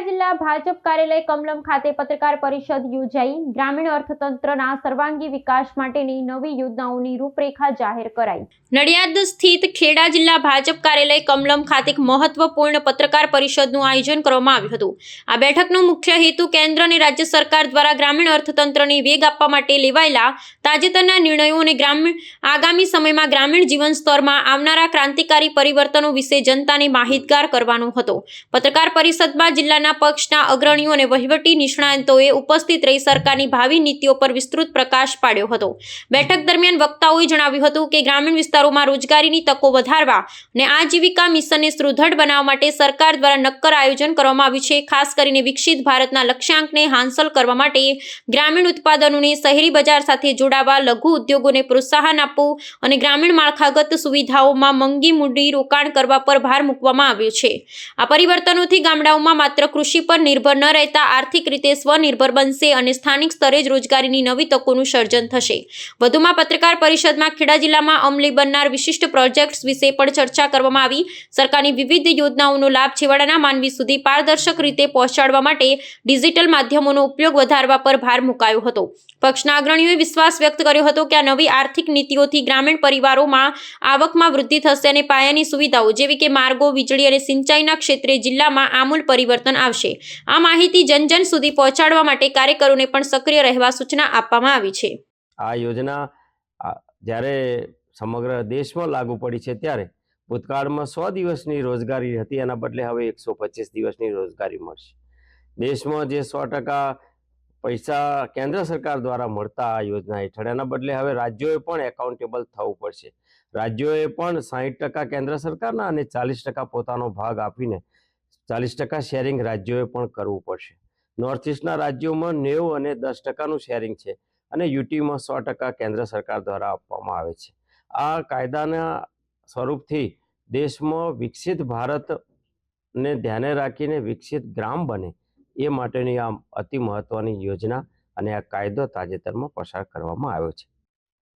ખેડા જિલ્લા ભાજપ કાર્યાલય કમલમ ખાતે પત્રકાર પરિષદ યોજાઈ. ગ્રામીણ અર્થતંત્રના સર્વાંગી વિકાસ માટેની નવી યોજનાઓની રૂપરેખા જાહેર કરાઈ. નડિયાદ સ્થિત ખેડા જિલ્લા ભાજપ કાર્યાલય કમલમ ખાતે એક મહત્વપૂર્ણ પત્રકાર પરિષદનું આયોજન કરવામાં આવ્યું હતું. આ બેઠકનો મુખ્ય હેતુ કેન્દ્ર અને રાજ્ય સરકાર દ્વારા ગ્રામીણ અર્થતંત્રને વેગ આપવા માટે લેવાયેલા તાજેતરના નિર્ણયો અને ગ્રામીણ, આગામી સમયમાં ગ્રામીણ જીવન સ્તરમાં આવનારા ક્રાંતિકારી પરિવર્તનો વિશે જનતાને માહિતગાર કરવાનો હતો. પત્રકાર પરિષદમાં જિલ્લાના પક્ષના અગ્રણીઓ અને વહીવટી નિષ્ણાંતોએ ઉપસ્થિત રહી સરકારની ભાવિ નીતિઓ પર વિસ્તૃત પ્રકાશ પાડ્યો હતો. બેઠક દરમિયાન વક્તાઓએ જણાવ્યું હતું કે ગ્રામીણ વિસ્તારોમાં રોજગારીની તકો વધારવા અને આજીવિકા મિશનને સુદૃઢ બનાવવા માટે સરકાર દ્વારા નક્કર આયોજન કરવામાં આવ્યું છે. ખાસ કરીને વિકસિત ભારતના લક્ષ્યાંકને હાંસલ કરવા માટે ગ્રામીણ ઉત્પાદનોને શહેરી બજાર સાથે જોડાવા, લઘુ ઉદ્યોગોને પ્રોત્સાહન આપવું અને ગ્રામીણ માળખાગત સુવિધાઓમાં મંગી મૂડી રોકાણ કરવા પર ભાર મૂકવામાં આવ્યો છે. આ પરિવર્તનોથી ગામડાઓમાં માત્ર કૃષિ પર નિર્ભર ન રહેતા આર્થિક રીતે સ્વનિર્ભર બનશે અને સ્થાનિક સ્તરે જ રોજગારીની નવી તકોનું સર્જન થશે. વધુમાં પત્રકાર પરિષદમાં ખેડા જિલ્લામાં અમલી બનનાર વિશિષ્ટ પ્રોજેક્ટ્સ વિશે પણ ચર્ચા કરવામાં આવી. સરકારની વિવિધ યોજનાઓનો લાભ છેવાડાના માનવી સુધી પારદર્શક રીતે પહોંચાડવા માટે ડિજિટલ માધ્યમોનો ઉપયોગ વધારવા પર ભાર મુકાયો હતો. પક્ષના અગ્રણીઓએ વિશ્વાસ વ્યક્ત કર્યો હતો કે આ નવી આર્થિક નીતિઓથી ગ્રામીણ પરિવારોમાં આવકમાં વૃદ્ધિ થશે અને પાયાની સુવિધાઓ જેવી કે માર્ગો, વીજળી અને સિંચાઈના ક્ષેત્રે જિલ્લામાં આમૂલ પરિવર્તન આવશે. આ માહિતી જન જન સુધી પહોંચાડવા માટે કાર્યકરોને પણ સક્રિય રહેવા સૂચના આપવામાં આવી છે. આ યોજના જ્યારે સમગ્ર દેશમાં લાગુ પડી છે ત્યારે ભૂતકાળમાં સો દિવસની રોજગારી હતી, એના બદલે હવે એકસો પચીસ દિવસની રોજગારી મળશે. દેશમાં જે સો ટકા પૈસા કેન્દ્ર સરકાર દ્વારા મળતા આ યોજના હેઠળ, એના બદલે હવે રાજ્યોએ પણ એકાઉન્ટેબલ થવું પડશે. રાજ્યોએ પણ સાહીઠ ટકા કેન્દ્ર સરકારના અને ચાલીસ ટકા પોતાનો ભાગ આપીને ચાલીસ ટકા શેરિંગ રાજ્યોએ પણ કરવું પડશે. નોર્થ ઇસ્ટના રાજ્યોમાં નેવું અને દસ ટકાનું શેરિંગ છે અને યુટીમાં સો ટકા કેન્દ્ર સરકાર દ્વારા આપવામાં આવે છે. આ કાયદાના સ્વરૂપથી દેશમાં વિકસિત ભારતને ધ્યાને રાખીને વિકસિત ગ્રામ બને એ માટેની આ અતિ મહત્વની યોજના અને આ કાયદો તાજેતરમાં પસાર કરવામાં આવ્યો છે.